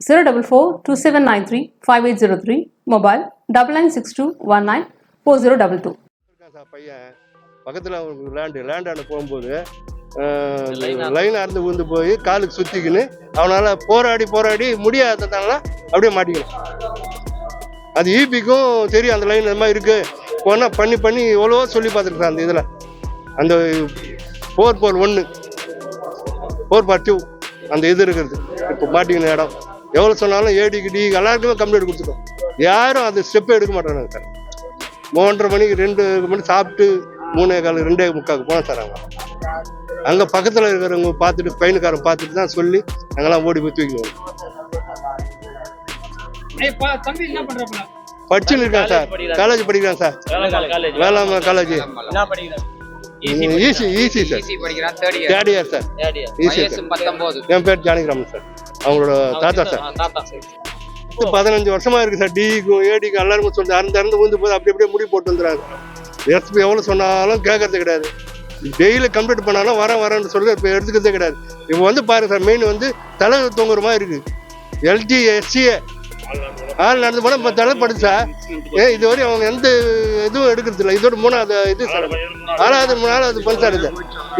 Zero double four two seven nine three five eight zero three mobile double nine six two one nine four zero double two பையன்? பக்கத்தில் அவனுக்கு land லேண்டாண்ட போகும்போது line அறுந்து ஊந்து போய் காலுக்கு சுற்றிக்கின்னு அவனால் போராடி போராடி முடியாததுனால அப்படியே மாட்டிக்கணும் அது ஈபிக்கும் தெரியும் அந்த லைன் இந்த மாதிரி இருக்குது போனால் பண்ணி பண்ணி எவ்வளவோ சொல்லி பார்த்துருக்கேன் அந்த இதில். அந்த ஃபோர் ஃபோர் ஒன்று ஃபோர் பார் டூ அந்த இது இருக்கிறது. இப்போ மாட்டிக்கின இடம். எவ்வளோ சொன்னாலும் ஏடிக்கு டி எல்லாருக்குமே கம்ப்ளைண்ட் கொடுத்துட்டோம். யாரும் அந்த ஸ்டெப்பே எடுக்க மாட்டாங்க சார் மூன்றரை மணிக்கு ரெண்டு மணி சாப்பிட்டு மூணே கால் ரெண்டே முக்காக்கு போனோம் சார் அவங்க அங்கே பக்கத்தில் இருக்கிறவங்க பார்த்துட்டு பையனுக்காரன் பார்த்துட்டு தான் சொல்லி நாங்கெல்லாம் ஓடி போய் தூக்கிடுவோம் ஏய், பா, தம்பி என்ன பண்றாப்புல? படிச்சுன்னு இருக்கான் சார். காலேஜ் படிக்கிறான் சார். வேளாண்மை காலேஜ். என்ன படிக்கிறான்? EC EC EC sir. Third year sir பத்தொன்பது என் பேர் ஜானகிராமன் சார். அவங்களோட தாத்தா சார். தாத்தா சரி. பதினஞ்சு வருஷமா இருக்கு சார். டிக்கும் ஏடிக்கும் எல்லாருக்கும் சொல்லி அறந்து அறந்து ஊந்து போது அப்படி அப்படியே முடி போட்டு வந்துடுறாங்க எஸ்பி எவ்வளோ சொன்னாலும் கேட்கறது கிடையாது. டெய்லி கம்ப்ளீட் பண்ணாலும் வரேன் வரேன்னு சொல்லி இப்போ எடுத்துக்கிறதே கிடையாது. இப்போ வந்து பாருங்க சார் மெயின் வந்து தலை தொங்குற மாதிரி இருக்கு. எல்ஜி எஸ்சிஏ ஆள் நடந்து போனால் இப்போ தலை படுது சார். ஏ அவங்க எந்த இதுவும் எடுக்கிறது இல்லை. இதோட மூணாவது இது சார். நாலாவது நாலாவது பல் சார் இது.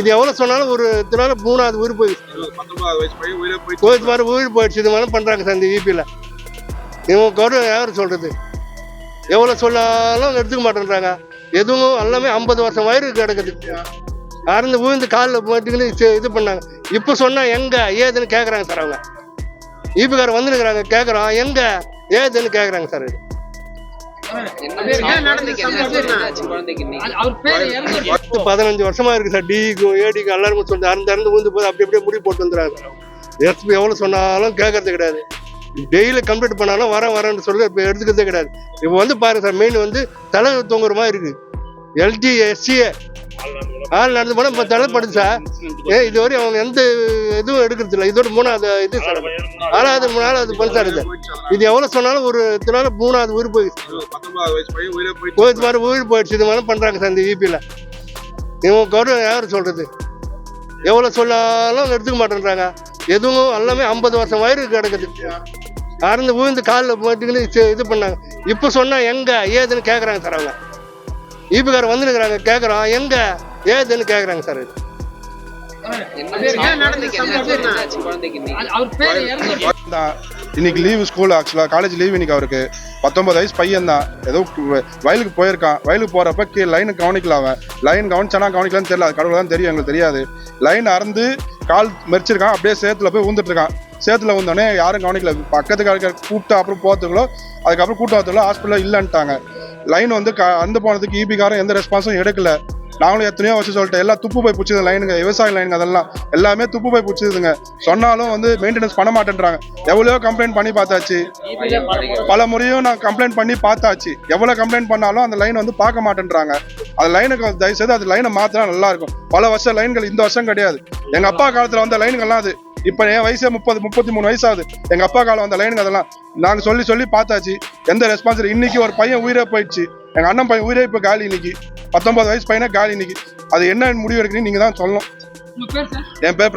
இது எவ்வளோ சொன்னாலும் ஒரு இதனால மூணாவது உயிர் போய் கோயில் மாதிரி உயிர் போயிடுச்சு. இது மாதிரி பண்ணுறாங்க சார் இந்த யூபியில் இவங்க கவர்மெண்ட் யார் சொல்கிறது எவ்வளோ சொன்னாலும் எடுத்துக்க மாட்டேன்றாங்க. எதுவும் எல்லாமே ஐம்பது வருஷம் வயிறு கிடக்குது. அறந்து விழுந்து காலில் மாட்டிக்கின்னு இது பண்ணாங்க. இப்போ சொன்னால் எங்கே? ஏதுன்னு கேட்குறாங்க சார் அவங்க. ஈபிக்காரர் வந்துருக்குறாங்க கேட்குறோம் எங்கே? ஏதுன்னு கேட்குறாங்க சார். இது பத்து பதினஞ்சு வருஷமா இருக்கு சார். டிக்கும் ஏடிக்கும் எல்லாருக்கும் சொல்லி அறந்து அறந்து ஊந்து போது அப்படி அப்படியே முடி போட்டு வந்துடுறாங்க. எஸ்பி எவ்வளோ சொன்னாலும் கேட்கறது கிடையாது. டெய்லி கம்ப்ளீட் பண்ணாலும் வரேன் வரேன்னு சொல்லி இப்போ எடுத்துக்கிறதே கிடையாது. இப்போ வந்து பாருங்க சார் மெயின் வந்து தலை தொங்குற மாதிரி இருக்கு. எல்ஜி எஸ்சிஏ ஆள் நடந்து போனால் இப்போ தலை படுது சார். ஏ இதுவரை அவங்க எந்த இதுவும் எடுக்கிறது இல்லை. இதோட மூணாவது இது சார். நாலாவது நாலாவது பல் சார் இது. இது எவ்வளோ சொன்னாலும் ஒரு இதனால மூணாவது உயிர் போயிடுச்சு கோயில் மாதிரி உயிர் போயிடுச்சு. இது மாதிரி பண்ணுறாங்க சார் இந்த E இவங்க கவர்மெண்ட் யார் சொல்கிறது எவ்வளோ சொன்னாலும் எடுத்துக்க மாட்டேன்றாங்க. எதுவும் எல்லாமே ஐம்பது வருஷம் வயிறு கிடக்குது. அறந்து விழுந்து காலில் மாட்டிக்கின்னு இது பண்ணாங்க. இப்போ சொன்னால் எங்கே ஏதுன்னு கேட்குறாங்க சார் அவங்க. ஈபிக்காரர் வந்துருக்குறாங்க கேட்குறோம் எங்கே? ஏதுன்னு கேட்குறாங்க சார். இது இன்னைக்கு? லீவு ஸ்கூல் ஆக்சுவலாக காலேஜ் லீவ் இன்னைக்கு அவருக்கு. பத்தொன்பது வயசு பையன் தான் ஏதோ வயலுக்கு போயிருக்கான். வயலுக்கு போறப்ப கீழே லைனு கவனிக்கல அவன். லைன் கவனிச்சானா கவனிக்கலான்னு தெரியல. அது கடவுள் தான் தெரியும் எங்களுக்கு தெரியாது. லைன் அறந்து கால் மெரிச்சிருக்கான் அப்படியே சேத்துல போய் ஊந்துட்டு இருக்கான் சேத்துல ஊந்தோடனே யாரும் கவனிக்கல. பக்கத்துக்கு கூப்பிட்டு அப்புறம் போகிறதுக்குள்ளோ அதுக்கப்புறம் கூட்டம் வரதுக்குள்ள ஹாஸ்பிட்டலில் இல்லைன்ட்டாங்க. லைன் வந்து க போனதுக்கு ஈபிக்காரன் எந்த ரெஸ்பான்ஸும் எடுக்கல. நாங்களும் எத்தனையோ வச்சு சொல்லிட்டு எல்லாம் துப்பு போய் பிடிச்சது லைனுங்க விவசாய லைனுங்க அதெல்லாம். எல்லாமே துப்பு போய் பிடிச்சதுங்க. சொன்னாலும் வந்து மெயின்டெனன்ஸ் பண்ண மாட்டேன்றாங்க. எவ்வளோ கம்ப்ளைண்ட் பண்ணி பார்த்தாச்சு. பல முறையும் நான் கம்ப்ளைண்ட் பண்ணி பார்த்தாச்சு. எவ்வளோ கம்ப்ளைண்ட் பண்ணாலும் அந்த லைன் வந்து பார்க்க மாட்டேன்றாங்க. அந்த லைனுக்கு தயவுசெய்து அது லைனை மாத்தினா நல்லா இருக்கும். பல வருஷம் லைன்கள் இந்த வருஷம் கிடையாது. எங்க அப்பா காலத்துல வந்த லைனுங்கள்லாம் அது. இப்போ என் வயசே முப்பது முப்பத்தி மூணு வயசாகுது. எங்க அப்பா காலம் வந்த லைனுங்க அதெல்லாம் நாங்க சொல்லி சொல்லி பார்த்தாச்சு. எந்த ரெஸ்பான்ஸ் இல்லை. இன்னைக்கு ஒரு பையன் உயிரே போயிடுச்சு. எங்க அண்ணன் பையன் உயிரே இப்போ காலி இன்னைக்கு. பத்தொன்பது வயசு பையனா காலி இன்னைக்கு. அது என்ன முடிவு எடுக்கிறீங்க நீங்க தான் சொல்லணும். உங்க பேர்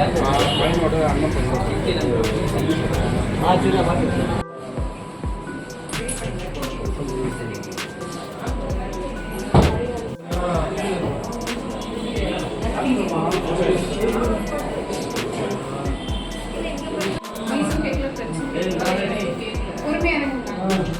பேர் பிரசன்னா போ போ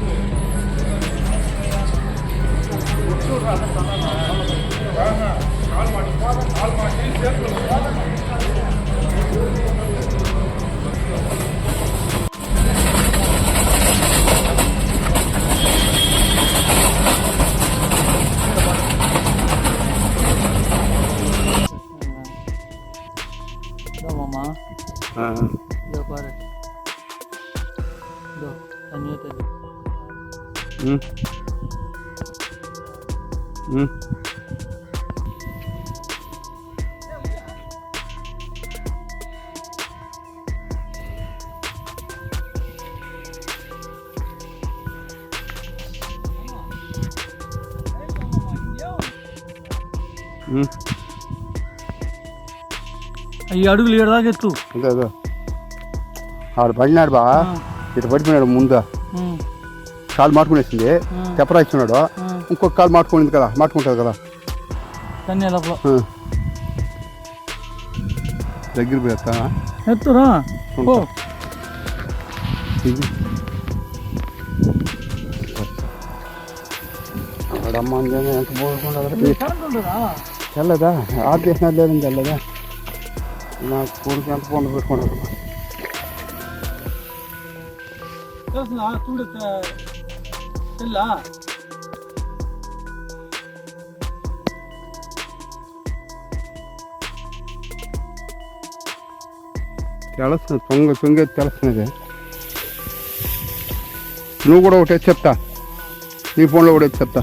ஊற்றுது ம் ம் ம். ఈ అడుగులు ఏడు దాకా ఎత్తు. అదే అదే ఆడు పడినాడు బా ఇటు పడిపోయినాడు ముందు. కాలు మాట్టుకునేసింది చెప్పరా ఇస్తున్నాడు ఇంకొక కాలు మాట్టుకునింది కదా మాట్టుకుంటుంది కదా తన్ని లోపల ఆ. దగ్గర పోయేస్తా ఎత్తురా ఓ ఇది ఆడమ్మ అంజనే ఎంత పోకుండా కరెంట్ ఉండదా తెల్లదా ఆఫ్ చేసినా లేదని తెల్లదా నా కొడుకు ఎంత పండు పెట్టుకున్నాడు తెలుసునా చూడు తెల్లా తెలుస్తుంది తొంగ తొంగేది తెలుస్తున్నది నువ్వు కూడా ఒకటి చెప్తా. నీ ఫోన్లో కూడా చెప్తా.